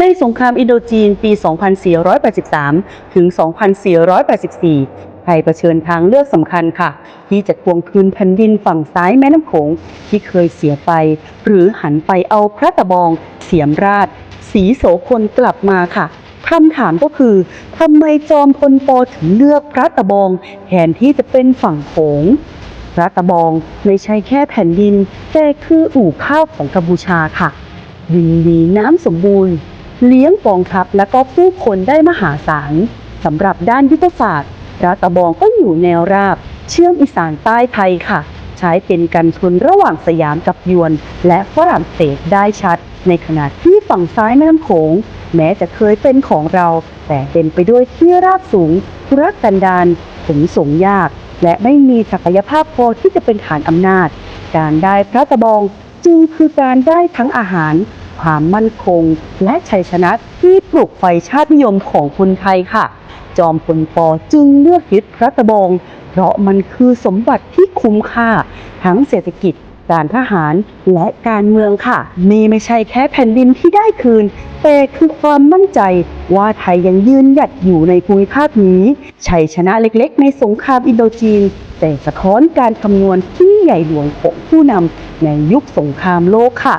ในสงครามอินโดจีนปี 2483 ถึง 2484 ไทยเผชิญทางเลือกสำคัญค่ะ ที่จะทวงคืนแผ่นดินฝั่งซ้ายแม่น้ำโขงที่เคยเสียไป หรือหันไปเอาพระตะบอง เสียมราช สีโสพลกลับมาค่ะคำถามก็คือทำไมจอมพลปถึงเลือกพระตะบองแทนที่จะเป็นฝั่งโขงพระตะบองไม่ใช่แค่แผ่นดิน แต่คืออู่ข้าวของกัมพูชาค่ะดินดีน้ำสมบูรณ์ เลี้ยงกองทัพและก็ผู้คนได้มหาศาลสำหรับด้านยุทธศาสตร์พระตะบองก็อยู่แนวราบ เชื่อมอีสานใต้ไทยค่ะ ใช้เป็นกันชนระหว่างสยามกับยวน และฝรั่งเศสได้ชัด ในขณะที่ฝั่งซ้ายแม่น้ำโขง แม้จะเคยเป็นของเรา แต่เต็มไปด้วยที่ราบสูงธุรกันดารขนส่งยาก และไม่มีศักยภาพพอที่จะเป็นฐานอำนาจ การได้พระตะบองจึงคือการได้ทั้งอาหาร ความมั่นคง และชัยชนะที่ปลุกไฟชาตินิยมของคนไทยค่ะ จอมพลปจึงเลือกยึดพระตะบองเพราะมันคือสมบัติที่คุ้มค่า ทั้งเศรษฐกิจการทหารและการเมืองค่ะ นี่ไม่ใช่แค่แผ่นดินที่ได้คืน แต่คือความมั่นใจว่าไทยยังยืนหยัดอยู่ในภูมิภาคนี้ ชัยชนะเล็กๆ ในสงครามอินโดจีน แต่สะท้อนการคำนวณที่ใหญ่หลวงของผู้นำในยุคสงครามโลกค่ะ